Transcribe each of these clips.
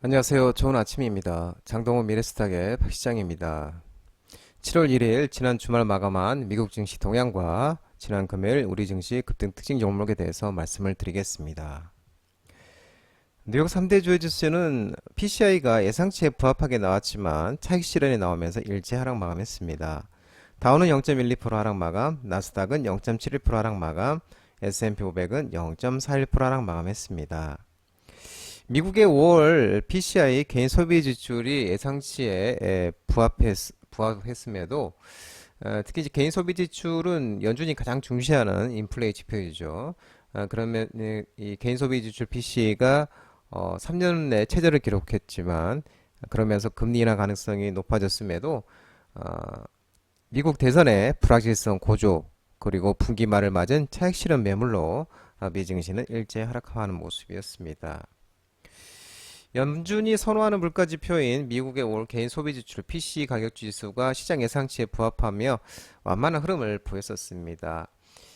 안녕하세요. 좋은 아침입니다. 장동호 미래스탁의 박 시장입니다. 7월 1일 지난 주말 마감한 미국 증시 동향과 지난 금요일 우리 증시 급등 특징 종목에 대해서 말씀을 드리겠습니다. 뉴욕 3대 주요 지수는 PCI가 예상치에 부합하게 나왔지만 차익 실현이 나오면서 일제 하락 마감했습니다. 다우는 0.12% 하락 마감, 나스닥은 0.71% 하락 마감, S&P 500은 0.41% 하락 마감했습니다. 미국의 5월 PCI 개인 소비 지출이 예상치에 에, 부합했, 부합했음에도 어, 특히 이제 개인 소비 지출은 연준이 가장 중시하는 인플레이 지표이죠. 어, 그러면 이, 이 개인 소비 지출 PC가 어, 3년 내 최저를 기록했지만 그러면서 금리 인하 가능성이 높아졌음에도 어, 미국 대선의 불확실성 고조 그리고 분기 말을 맞은 차익 실현 매물로 어, 미 증시는 일제 하락하는 모습이었습니다. 연준이 선호하는 물가 지표인 미국의 올 개인 소비 지출 PC 가격 지수가 시장 예상치에 부합하며 완만한 흐름을 보였었습니다.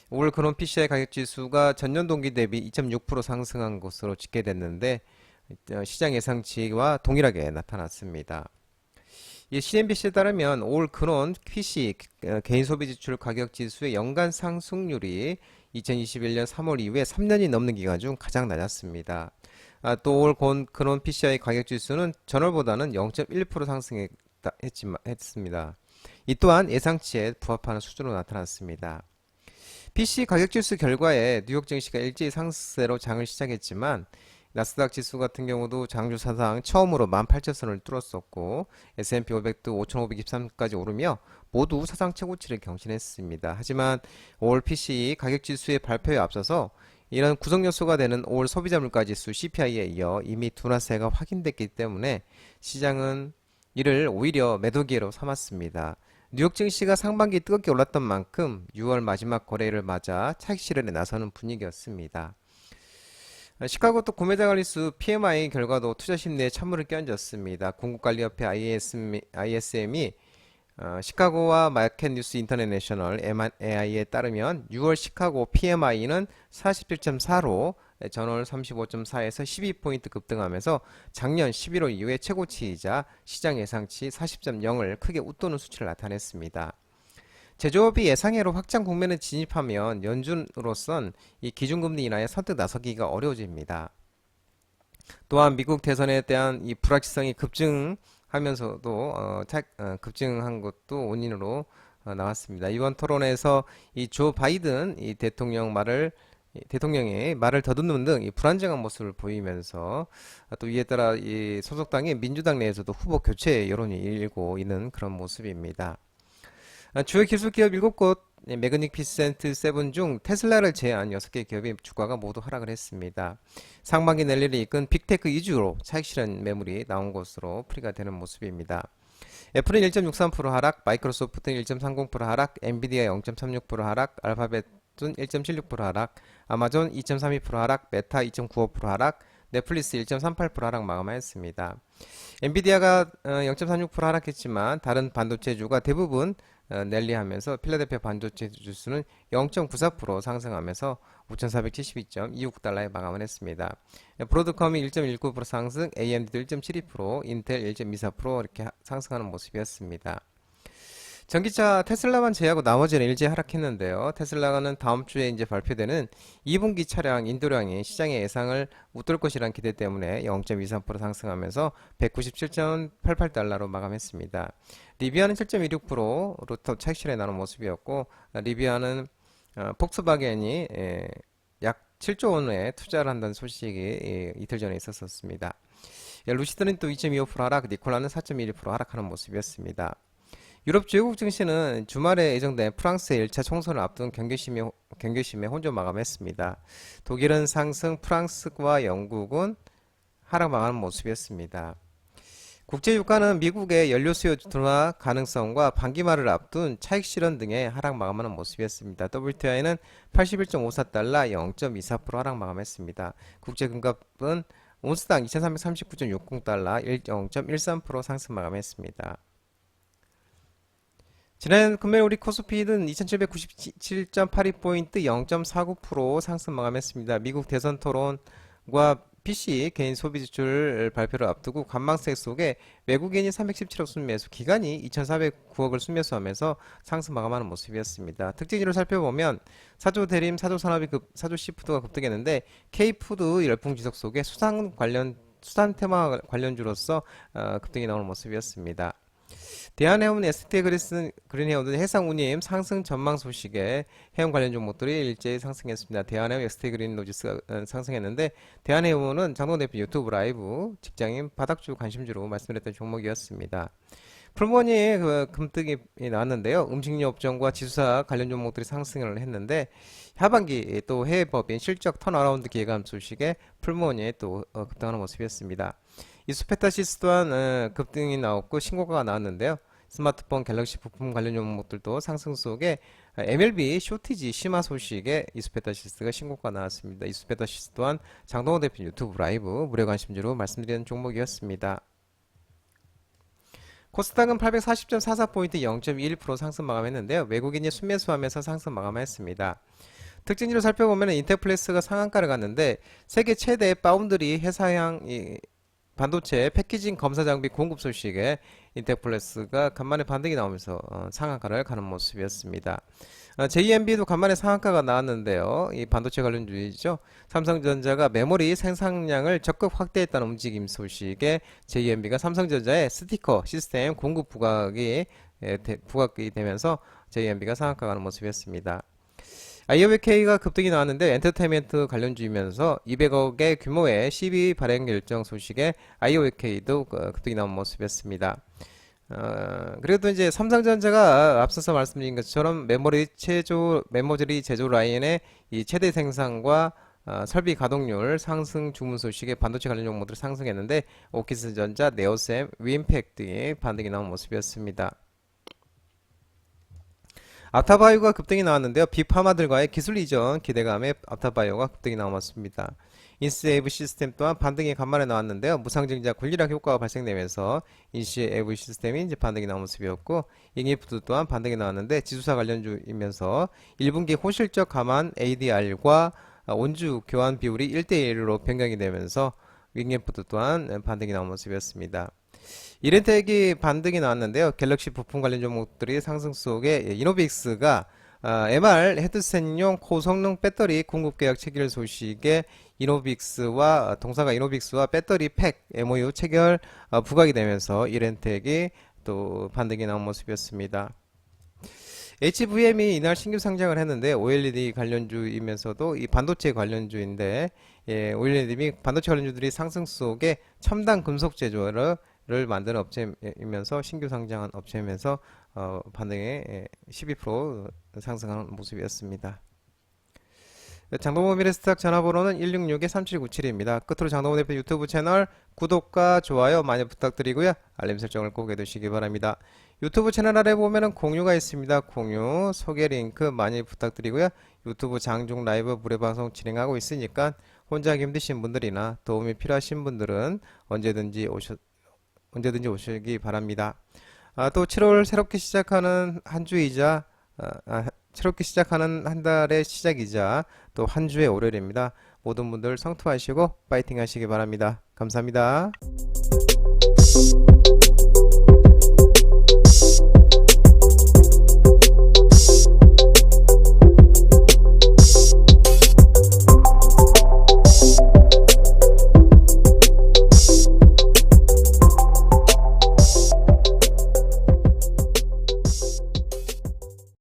올 근원 PCI 가격 지수가 전년 동기 대비 2.6% 상승한 것으로 집계됐는데 어, 시장 예상치와 동일하게 나타났습니다. 이 CNBC에 따르면 올 근원 PC 어, 개인 소비 지출 가격 지수의 연간 상승률이 2021년 3월 이후에 3년이 넘는 기간 중 가장 낮았습니다. 아, 또올 근원 PCI 가격 지수는 전월보다는 0.1% 상승했습니다. 이 또한 예상치에 부합하는 수준으로 나타났습니다. PC 가격 지수 결과에 뉴욕 증시가 일제히 상승세로 장을 시작했지만 나스닥 지수 같은 경우도 장주 사상 처음으로 18,000선을 뚫었었고 S&P 500도 5,523까지 오르며 모두 사상 최고치를 경신했습니다. 하지만 5월 PC 가격 지수의 발표에 앞서서 이런 구성 요소가 되는 5월 소비자 물가 지수 CPI에 이어 이미 둔화세가 확인됐기 때문에 시장은 이를 오히려 매도 기회로 삼았습니다. 뉴욕 증시가 상반기 뜨겁게 올랐던 만큼 6월 마지막 거래를 맞아 차익 실현에 나서는 분위기였습니다. 시카고 또 구매자 관리수 PMI 결과도 투자 심리에 찬물을 끼얹었습니다. 공급관리협회 ISM이 어, 시카고와 마켓 뉴스 인터내셔널 MI에 따르면 6월 시카고 PMI는 47.4로 전월 35.4에서 12포인트 급등하면서 작년 11월 이후에 최고치이자 시장 예상치 40.0을 크게 웃도는 수치를 나타냈습니다. 제조업이 예상외로 확장 국면에 진입하면 연준으로선 이 기준금리 인하에 선뜻 나서기가 어려워집니다. 또한 미국 대선에 대한 이 불확실성이 급증 하면서도 어, 차, 어, 급증한 것도 원인으로 어, 나왔습니다. 이번 토론에서 이 조 바이든 이 대통령 말을 대통령의 말을 더듬는 등 불안정한 모습을 보이면서 또 이에 따라 이 소속당의 민주당 내에서도 후보 교체 여론이 일고 있는 그런 모습입니다. 아, 주요 기술 기업 7곳 매그닉 피센트 7중 테슬라를 제외한 6개 기업의 주가가 모두 하락을 했습니다. 상반기 랠리를 이끈 빅테크 위주로 차익 실현 매물이 나온 것으로 풀이가 되는 모습입니다. 애플은 1.63% 하락, 마이크로소프트는 1.30% 하락, 엔비디아 0.36% 하락, 알파벳은 1.76% 하락, 아마존 2.32% 하락, 메타 2.95% 하락, 넷플릭스 1.38% 하락 마감하였습니다. 엔비디아가 0.36% 어, 하락했지만 다른 반도체주가 대부분 어, 랠리하면서 필라델피아 반도체 지수는 0.94% 상승하면서 5,472.26달러에 마감을 했습니다. 브로드컴이 1.19% 상승, AMD도 1.72%, 인텔 1.24% 이렇게 상승하는 모습이었습니다. 전기차 테슬라만 제외하고 나머지는 일제 하락했는데요. 테슬라는 다음 주에 이제 발표되는 2분기 차량 인도량이 시장의 예상을 웃돌 것이라는 기대 때문에 0.23% 상승하면서 197.88달러로 마감했습니다. 리비아는 7.16% 루터 차익 실에 나는 모습이었고 리비아는 어, 폭스바겐이 예, 약 7조 원의 투자를 한다는 소식이 예, 이틀 전에 있었습니다. 예, 루시드는 또 2.25% 하락, 니콜라는 4.12% 하락하는 모습이었습니다. 유럽 주요국 증시는 주말에 예정된 프랑스의 1차 총선을 앞둔 경계심에, 경계심에 혼조 마감했습니다. 독일은 상승, 프랑스와 영국은 하락 망하는 모습이었습니다. 국제유가는 미국의 연료 수요 둔화 가능성과 반기말을 앞둔 차익 실현 등의 하락 마감하는 모습이었습니다. WTI는 81.54달러 0.24% 하락 마감했습니다. 국제금값은 온스당 2339.60달러 0.13% 상승 마감했습니다. 지난 금요일 우리 코스피는 2797.82포인트 0.49% 상승 마감했습니다. 미국 대선 토론과 PC 개인 소비 지출 발표를 앞두고 관망색 속에 외국인이 317억 순매수, 기관이 2,409억을 순매수하면서 상승 마감하는 모습이었습니다. 특징으로 살펴보면 사조 대림, 사조 산업이 급, 사조 시푸드가 급등했는데 K푸드 열풍 지속 속에 수산 관련 수산 테마 관련주로서 어, 급등이 나오는 모습이었습니다. 대한해운 ST 그리스 그린해운은 해상 운임 상승 전망 소식에 해운 관련 종목들이 일제히 상승했습니다. 대한해운 ST 그린 로지스가 어, 상승했는데 대한해운은 장동 대표 유튜브 라이브 직장인 바닥주 관심주로 말씀드렸던 종목이었습니다. 풀모니 그 금뜨기 나왔는데요. 음식료 업종과 지수사 관련 종목들이 상승을 했는데 하반기 또 해외 법인 실적 턴어라운드 기회감 소식에 풀모니 또 어, 급등하는 모습이었습니다. 이수페타시스 또한 어, 급등이 나왔고 신고가가 나왔는데요. 스마트폰 갤럭시 부품 관련 종목들도 상승 속에 MLB 쇼티지 심화 소식에 이수페타시스가 신고가 나왔습니다. 이수페타시스 또한 장동호 대표 유튜브 라이브 무료 관심주로 말씀드리는 종목이었습니다. 코스닥은 840.44포인트 0.21% 상승 마감했는데요. 외국인이 순매수하면서 상승 마감했습니다. 특징으로 살펴보면 인텔플레스가 상한가를 갔는데 세계 최대 파운드리 회사형 이 반도체 패키징 검사 장비 공급 소식에 인텔플레스가 간만에 반등이 나오면서 어, 상한가를 가는 모습이었습니다. 어, JMB도 간만에 상한가가 나왔는데요. 이 반도체 관련 주이죠. 삼성전자가 메모리 생산량을 적극 확대했다는 움직임 소식에 JMB가 삼성전자의 스티커 시스템 공급 부각이 예, 대- 부각이 되면서 JMB가 상한가 가는 모습이었습니다. IOBK가 급등이 나왔는데 엔터테인먼트 관련주이면서 200억의 규모의 CB 발행 결정 소식에 IOBK도 급등이 나온 모습이었습니다. 어, 그래도 이제 삼성전자가 앞서서 말씀드린 것처럼 메모리 제조, 메모리 제조 라인의 이 최대 생산과 어, 설비 가동률 상승 주문 소식에 반도체 관련 종목들 상승했는데 오키스전자, 네오셈, 윈팩 등이 반등이 나온 모습이었습니다. 아타바이오가 급등이 나왔는데요. 빅파마들과의 기술 이전 기대감에 아타바이오가 급등이 나왔습니다. 인스에이브 시스템 또한 반등이 간만에 나왔는데요. 무상증자 권리락 효과가 발생되면서 인스에이브 시스템이 이제 반등이 나온 모습이었고 잉이프드 또한 반등이 나왔는데 지수사 관련주이면서 1분기 호실적 감안 ADR과 온주 교환 비율이 1대1로 변경이 되면서 윙예프드 또한 반등이 나온 모습이었습니다. 이렌텍이 반등이 나왔는데요. 갤럭시 부품 관련 종목들이 상승 속에 이노빅스가 아, MR 헤드셋용 고성능 배터리 공급 계약 체결 소식에 이노빅스와 동사가 이노빅스와 배터리 팩 MOU 체결 어, 부각이 되면서 이렌텍이 또 반등이 나온 모습이었습니다. HVM이 이날 신규 상장을 했는데 OLED 관련주이면서도 이 반도체 관련주인데 예, OLED 반도체 관련주들이 상승 속에 첨단 금속 제조를 를 만드는 업체이면서 신규 상장한 업체이면서 어, 반등에 12% 상승하는 모습이었습니다. 장동호 미래스탁 전화번호는 166-3797입니다. 끝으로 장동호 대표 유튜브 채널 구독과 좋아요 많이 부탁드리고요. 알림 설정을 꼭 해두시기 바랍니다. 유튜브 채널 아래 보면은 공유가 있습니다. 공유, 소개 링크 많이 부탁드리고요. 유튜브 장중 라이브 무료 방송 진행하고 있으니까 혼자 하기 힘드신 분들이나 도움이 필요하신 분들은 언제든지 오셔 언제든지 오시기 바랍니다. 아, 또 7월 새롭게 시작하는 한 주이자 아, 아, 새롭게 시작하는 한 달의 시작이자 또 한 주의 월요일입니다. 모든 분들 성투하시고 파이팅 하시기 바랍니다. 감사합니다.